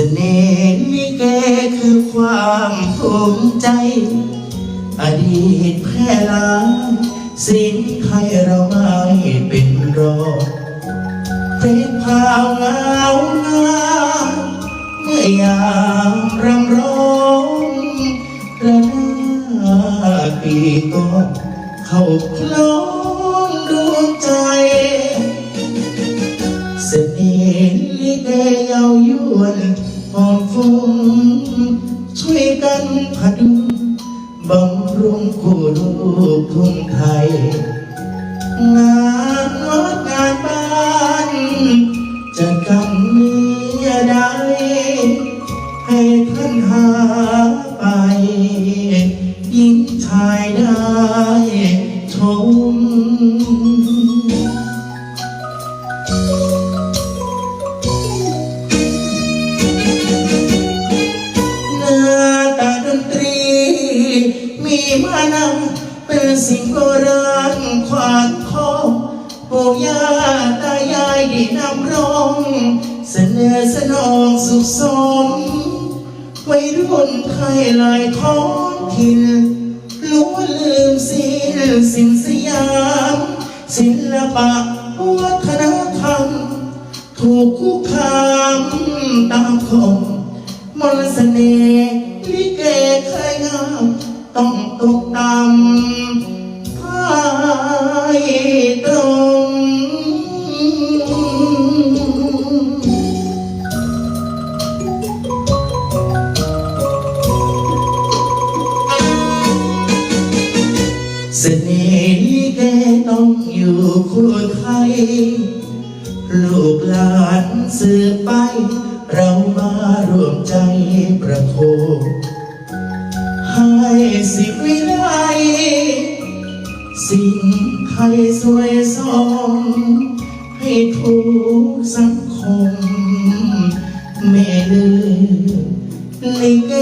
เสน่ห์ลิเกคือความภูมิใจ อดีตแพร่หลายสิ้นไทยเราไม่เป็นรองเพลงพาวงาวงามเมื่อยามรำร้องระนาดปีก่อนเข้าคล้องดวงใจเสน่ห์ลิเกเยาวยวน หอมฟุ้งช่วยกันพดุงบำรุงคู่ลูกทุ่งไทย งานวัดงานบ้านจะกำเนื้อใดให้ท่านหาไป ยิ่งชายได้ชม นำเป็นสิ่งโบราณขวานคอปู่ย่าตายายได้นำร้องเสนอสนองสุขสมวัยรุ่นไทยลายท้องถิ่นล้วนลืมสิ้นสิ่งสยาม ศิลปะวัฒนธรรม ถูกคุกคามตามคมมนเสน่ห์ลิเกเคยงาม ต้องตกต่ำพ่ายตรงเสน่ห์ลิเกต้องอยู่คู่ไทยลูกหลานสืบไป เรามาร่วมใจประโคม สิวิไลสิ่งไทยสวยสองให้ทุกสังคมไม่เลืมลิเก